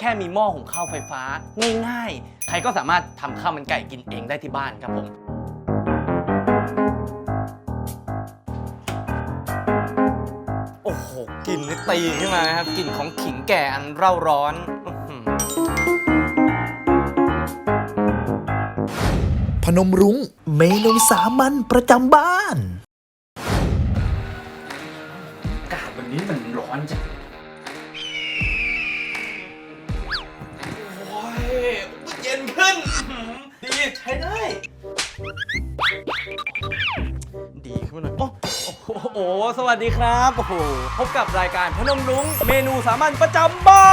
แค่มีหม้อหุงข้าวไฟฟ้า ง่ายๆ ใครก็สามารถทำข้าวมันไก่กินเองได้ที่บ้านครับผม โอ้โหกลิ่นนี่ตีขึ้นมานะครับกลิ่นของขิงแก่อันเร่าร้อนอื้อหือพนมรุ้งเมนูสามัญประจำบ้าน ดีใช้ได้ ดีขึ้นมาหน่อยโอ้โอ้โห สวัสดีครับ โอ้โห พบกับรายการพนมรุ้ง เมนูสามัญประจำบ้า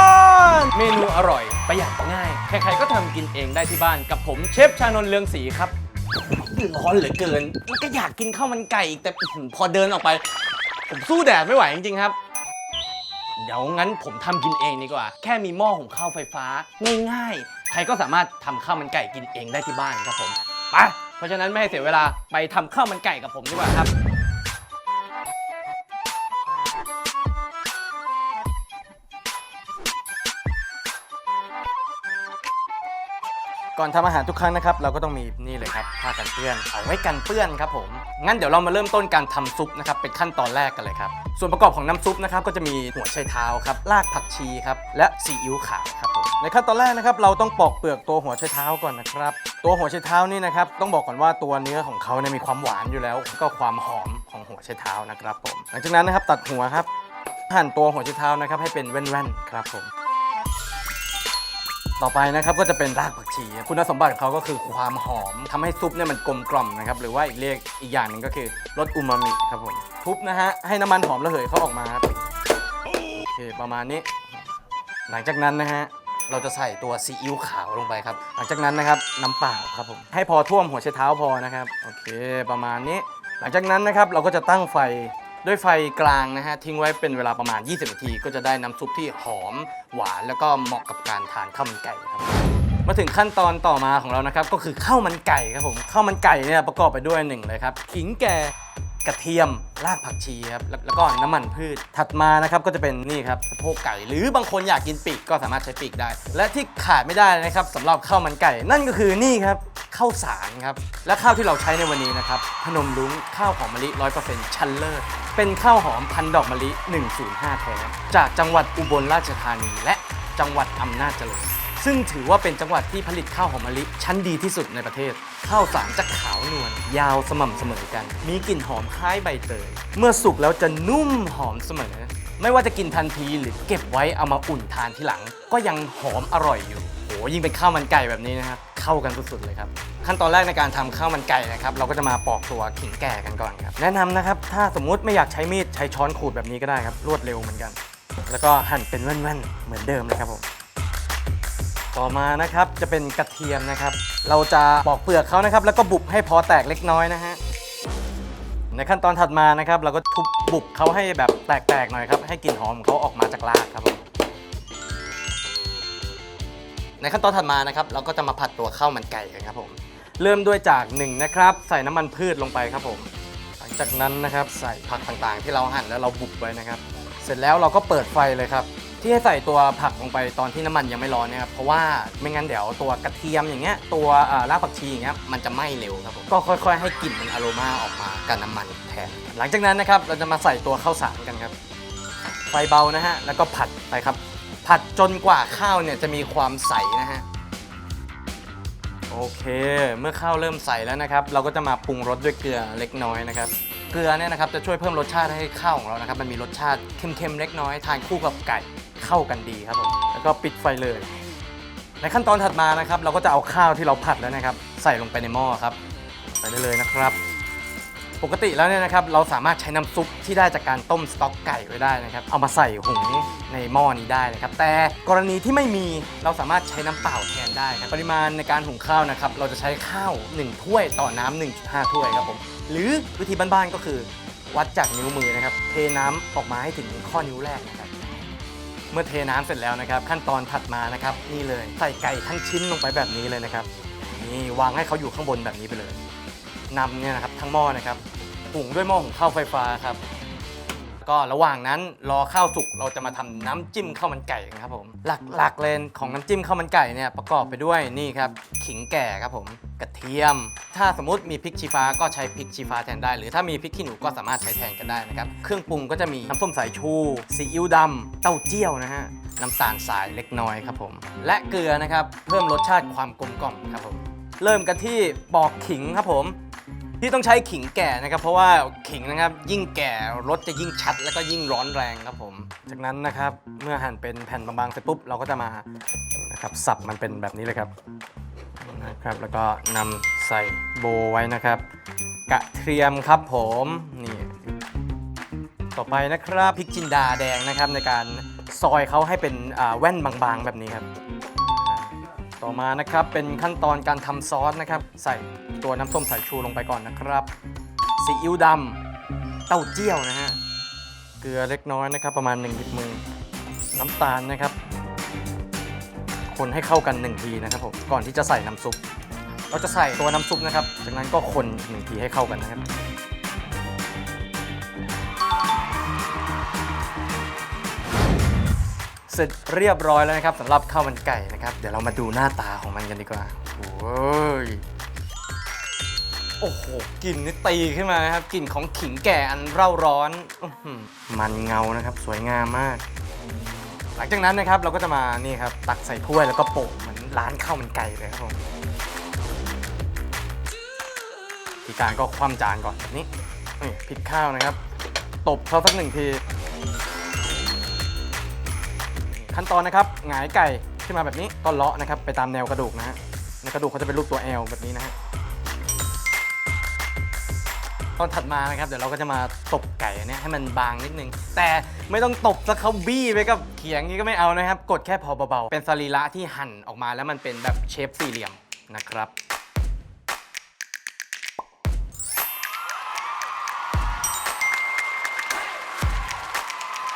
น เมนูอร่อย ประหยัดง่าย ใครๆก็ทำกินเองได้ที่บ้านกับผมเชฟชานนท์เลืองศรีครับร้อนเหลือเกิน แล้วก็อยากกินข้าวมันไก่อีกแต่อื้อหือพอเดินออกไป ผมสู้แดดไม่ไหวจริงๆครับ เดี๋ยวงั้นผมทำกินเองดีกว่า แค่มีหม้อหุงข้าวไฟฟ้า ง่ายๆ ใครก็สามารถทำข้าวมันไก่กินเองได้ที่บ้านครับผมไปเพราะฉะนั้นไม่ให้เสียเวลาไปทำข้าวมันไก่กับผมดีกว่าครับ ก่อนทำอาหารทุกครั้งนะครับ เราก็ต้องมีนี่เลยครับผ้ากันเปื้อนเอาไว้กันเปื้อนครับผมงั้นเดี๋ยวเรามาเริ่มต้นการทำซุปนะครับเป็นขั้นตอนแรกกันเลยครับ ส่วนประกอบของน้ำซุปนะครับก็จะมีหัวไชเท้าครับรากผักชีครับและซีอิ๊วขาวครับผม ในขั้นตอนแรกนะครับเราต้องปอกเปลือกตัวหัวไชเท้าก่อนนะครับ ตัวหัวไชเท้านี่นะครับต้องบอกก่อนว่าตัวเนื้อของเขาเนี่ยมีความหวานอยู่แล้ว ก็ความหอมของหัวไชเท้านะครับผมหลังจากนั้นนะครับตัดหัวครับหั่นตัวหัวไชเท้านะครับให้เป็นแว่นๆครับผมต่อไปนะครับก็จะเป็นรากผักชี คุณสมบัติของเขาก็คือความหอมทำให้ซุปเนี่ยมันกลมกล่อมนะครับหรือว่าอีกเรียกอีกอย่างหนึ่งก็คือรสอูมามิครับผมทุบนะฮะให้น้ำมันหอมระเหยเขาออกมาครับโอเคประมาณนี้ หลังจากนั้นนะฮะ เราจะใส่ตัวซีอิ๊วขาวลงไปครับ หลังจากนั้นนะครับน้ำเปล่าครับผมให้พอท่วมหัวไชเท้าพอนะครับโอเคประมาณนี้ หลังจากนั้นนะครับเราก็จะตั้งไฟด้วยไฟกลางนะฮะทิ้งไว้เป็นเวลาประมาณ 20 นาที ก็จะได้น้ำซุปที่หอมหวานแล้วก็เหมาะกับการทานข้าวมันไก่ครับมาถึงขั้นตอนต่อมาของเรานะครับก็คือข้าวมันไก่ครับผมข้าวมันไก่เนี่ยประกอบไปด้วยหนึ่งเลยครับขิงแก่ กระเทียมรากผักชีครับแล้วแล้วก็น้ำมันพืช ถัดมานะครับก็จะเป็นนี่ครับสะโพกไก่ หรือบางคนอยากกินปีกก็สามารถใช้ปีกได้ และที่ขาดไม่ได้นะครับสำหรับข้าวมันไก่ นั่นก็คือนี่ครับข้าวสารครับและข้าวที่เราใช้ในวันนี้นะครับพนมรุ้งข้าวหอมมะลิ100%ชั้นเลิศเป็นข้าวหอมพันดอกมะลิ 105 แท้จากจังหวัดอุบลราชธานีและจังหวัดอำนาจเจริญ ซึ่งถือว่าเป็นจังหวัดที่ผลิตข้าวหอมมะลิชั้นดีที่สุดในประเทศ ข้าวสารจะขาวนวลยาวสม่ำเสมอกัน มีกลิ่นหอมคล้ายใบเตย เมื่อสุกแล้วจะนุ่มหอมเสมอ ไม่ว่าจะกินทันทีหรือเก็บไว้เอามาอุ่นทานทีหลัง ก็ยังหอมอร่อยอยู่โหยิ่งเป็นข้าวมันไก่แบบนี้นะครับเข้ากันสุดๆเลยครับขั้นตอนแรกในการทำข้าวมันไก่นะครับเราก็จะมาปอกตัวขิงแก่กันก่อนครับแนะนำนะครับถ้าสมมุติไม่อยากใช้มีดใช้ช้อนขูดแบบนี้ก็ได้ครับรวดเร็วเหมือนกัน แล้วก็หั่นเป็นแว่นๆเหมือนเดิมเลยครับผม ต่อมานะครับจะเป็นกระเทียมนะครับ เราจะปอกเปลือกเขานะครับ แล้วก็บุบให้พอแตกเล็กน้อยนะฮะในขั้นตอนถัดมานะครับ เราก็ทุบบุบเขาให้แบบแตกๆหน่อยครับ ให้กลิ่นหอมของเขาออกมาจากรากครับผมในขั้นตอนถัดมานะครับ เราก็จะมาผัดตัวข้าวมันไก่กันครับผมเริ่มด้วยจากหนึ่งนะครับ ใส่น้ำมันพืชลงไปครับผม หลังจากนั้นนะครับใส่ผักต่างๆ ที่เราหั่นแล้วเราบุบไว้นะครับ เสร็จแล้วเราก็เปิดไฟเลยครับ ที่ให้ใส่ตัวผักลงไปตอนที่น้ำมันยังไม่ร้อนเนะครับเพราะว่าไม่งั้นเดี๋ยวตัวกระเทียมอย่างเงี้ยตัวเอ่อรากผักชีอย่างเงี้ยมันจะไหม้เร็วครับผมก็ค่อย ๆ ให้กลิ่นมันอโรมาออกมากับน้ำมันแทนหลังจากนั้นนะครับเราจะมาใส่ตัวข้าวสารกันครับไฟเบานะฮะแล้วก็ผัดไปครับ ผัดจนกว่าข้าวเนี่ยจะมีความใสนะฮะโอเค เมื่อข้าวเริ่มใสแล้วนะครับ เราก็จะมาปรุงรสด้วยเกลือเล็กน้อยนะครับเกลือเนี่ยนะครับจะช่วยเพิ่มรสชาติให้ข้าวของเรานะครับ มันมีรสชาติเค็มๆเล็กน้อยทานคู่กับไก่ เข้ากันดีครับผมแล้วก็ปิดไฟเลย ในขั้นตอนถัดมานะครับ เราก็จะเอาข้าวที่เราผัดแล้วนะครับ ใส่ลงไปในหม้อครับใส่ได้เลยนะครับ ปกติแล้วเนี่ยนะครับ เราสามารถใช้น้ำซุปที่ได้จากการต้มสต๊อกไก่ไว้ได้นะครับ เอามาใส่หุงในหม้อนี้ได้นะครับ แต่กรณีที่ไม่มีเราสามารถใช้น้ำเปล่าแทนได้ครับปริมาณในการหุงข้าวนะครับ เราจะใช้ข้าว 1 ถ้วยต่อน้ำ1.5 ถ้วยครับผมหรือวิธีบ้านๆก็คือวัดจากนิ้วมือนะครับ เทน้ำออกมาให้ถึงข้อนิ้วแรกนะครับ เมื่อเทน้ำเสร็จแล้วนะครับ ขั้นตอนถัดมานะครับนี่เลยใส่ไก่ทั้งชิ้นลงไปแบบนี้เลยนะครับนี่วางให้เขาอยู่ข้างบนแบบนี้ไปเลยนำเนี่ยนะครับทั้งหม้อนะครับหุงด้วยหม้อหุงข้าวไฟฟ้าครับ ก็ระหว่างนั้นรอข้าวสุกเราจะมาทำน้ำจิ้มข้าวมันไก่กันครับผมหลักๆเลยของน้ำจิ้มข้าวมันไก่เนี่ยประกอบไปด้วยนี่ครับขิงแก่ครับผม กระเทียม ถ้าสมมติมีพริกชี้ฟ้าก็ใช้พริกชี้ฟ้าแทนได้ หรือถ้ามีพริกขี้หนูก็สามารถใช้แทนกันได้นะครับ เครื่องปรุงก็จะมีน้ำส้มสายชูซีอิ๊วดำเต้าเจี้ยวนะฮะ น้ำตาลทรายเล็กน้อยครับผม และเกลือนะครับ เพิ่มรสชาติความกลมกล่อมครับผม เริ่มกันที่ปอกขิงครับผม ที่ต้องใช้ขิงแก่นะครับ เพราะว่าขิงนะครับยิ่งแก่รสจะยิ่งชัด แล้วก็ยิ่งร้อนแรงครับผม จากนั้นนะครับเมื่อหั่นเป็นแผ่นบางๆเสร็จปุ๊บเราก็จะมานะครับสับมันเป็นแบบนี้เลยครับ นะครับ แล้วก็นำใส่โบไว้นะครับ กระเทียมครับผมนี่ต่อไปนะครับพริกจินดาแดงนะครับ ในการซอยเขาให้เป็นแว่นบางๆ แบบนี้ครับ ต่อมานะครับเป็นขั้นตอนการทำซอสนะครับ ใส่ตัวน้ำส้มสายชูลงไปก่อนนะครับซีอิ๊วดำเต้าเจี้ยวนะฮะเกลือเล็กน้อยนะครับ ประมาณ1หยิบมือน้ำตาลนะครับ คนให้เข้ากัน 1 ทีนะครับผมก่อนที่จะใส่น้ำซุป เราจะใส่ตัวน้ำซุปนะครับ จากนั้นก็คนหนึ่งทีให้เข้ากันนะครับ เสร็จเรียบร้อยแล้วนะครับสำหรับข้าวมันไก่นะครับ เดี๋ยวเรามาดูหน้าตาของมันกันดีกว่าโอ้ยโอ้โหกลิ่นนี่ตีขึ้นมานะครับกลิ่นของขิงแก่อันเร่าร้อนอมันเงานะครับ สวยงามมาก หลังจากนั้นนะครับเราก็จะมานี่ครับตักใส่ถ้วยแล้วก็โปะเหมือนร้านข้าวมันไก่เลยครับผมทีการก็คว่ำจานก่อนแบบนี้นี่พริกข้าวนะครับ ตบเขาสักหนึ่งที ขั้นตอนนะครับหงายไก่ขึ้นมาแบบนี้ก็เลาะนะครับ ไปตามแนวกระดูกนะฮะในกระดูกเขาจะเป็นรูปตัว L แบบนี้นะฮะ ตอนถัดมานะครับเดี๋ยวเราก็จะมาตบไก่อันเนี้ยให้มันบางนิดนึง แต่ไม่ต้องตบซะเขาบี้ไปกับเขียงนี้ก็ไม่เอานะครับ กดแค่พอเบาๆ เป็นสรีระที่หั่นออกมาแล้วมันเป็นแบบเชฟสี่เหลี่ยมนะครับ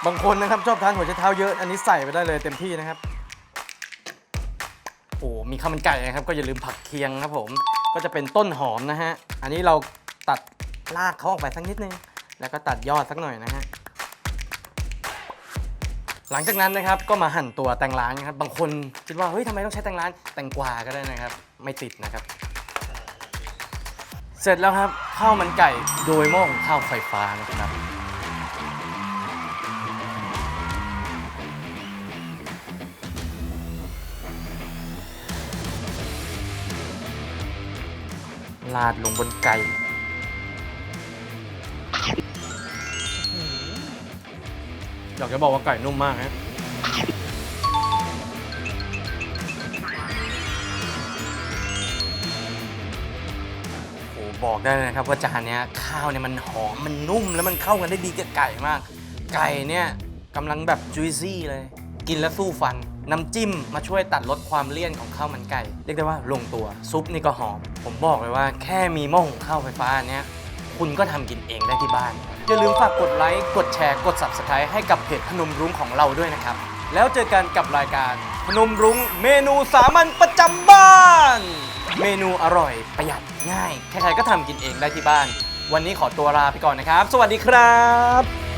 บางคนนะครับชอบทานหัวไชเท้าเยอะอันนี้ใส่ไปได้เลยเต็มที่นะครับ โอ้มีข้าวมันไก่นะครับ ก็อย่าลืมผักเคียงครับผมก็จะเป็นต้นหอมนะฮะ อันนี้เราตัด รากเขาออกไปสักนิดนึง แล้วก็ตัดยอดสักหน่อยนะฮะหลังจากนั้นนะครับก็มาหั่นตัวแตงร้านนะครับบางคนคิดว่าเฮ้ยทำไมต้องใช้แตงร้านแตงกวาก็ได้นะครับ ไม่ติดนะครับ เสร็จแล้วครับข้าวมันไก่โดยหม้อของข้าวไฟฟ้านะครับลาดลงบนไก่ อยากจะบอกว่าไก่นุ่มมากฮะโอ้บอกได้เลยนะครับว่าจานเนี้ยข้าวเนี่ยมันหอมมันนุ่มแล้วมันเข้ากันได้ดีกับไก่มาก ไก่เนี่ยกำลังแบบจุยซี่เลย กินแล้วสู้ฟัน น้ำจิ้มมาช่วยตัดลดความเลี่ยนของข้าวมันไก่ เรียกได้ว่าลงตัว ซุปนี่ก็หอม ผมบอกเลยว่าแค่มีหม้อหุงข้าวไฟฟ้าอันเนี้ยคุณก็ทำกินเองได้ที่บ้าน อย่าลืมฝากกดไลค์กดแชร์กด Subscribe ให้กับเพจพนมรุ้งของเราด้วยนะครับ แล้วเจอกันกับรายการพนมรุ้งเมนูสามัญประจำบ้าน เมนูอร่อยประหยัดง่าย ใครๆก็ทำกินเองได้ที่บ้าน วันนี้ขอตัวลาไปก่อนนะครับ สวัสดีครับ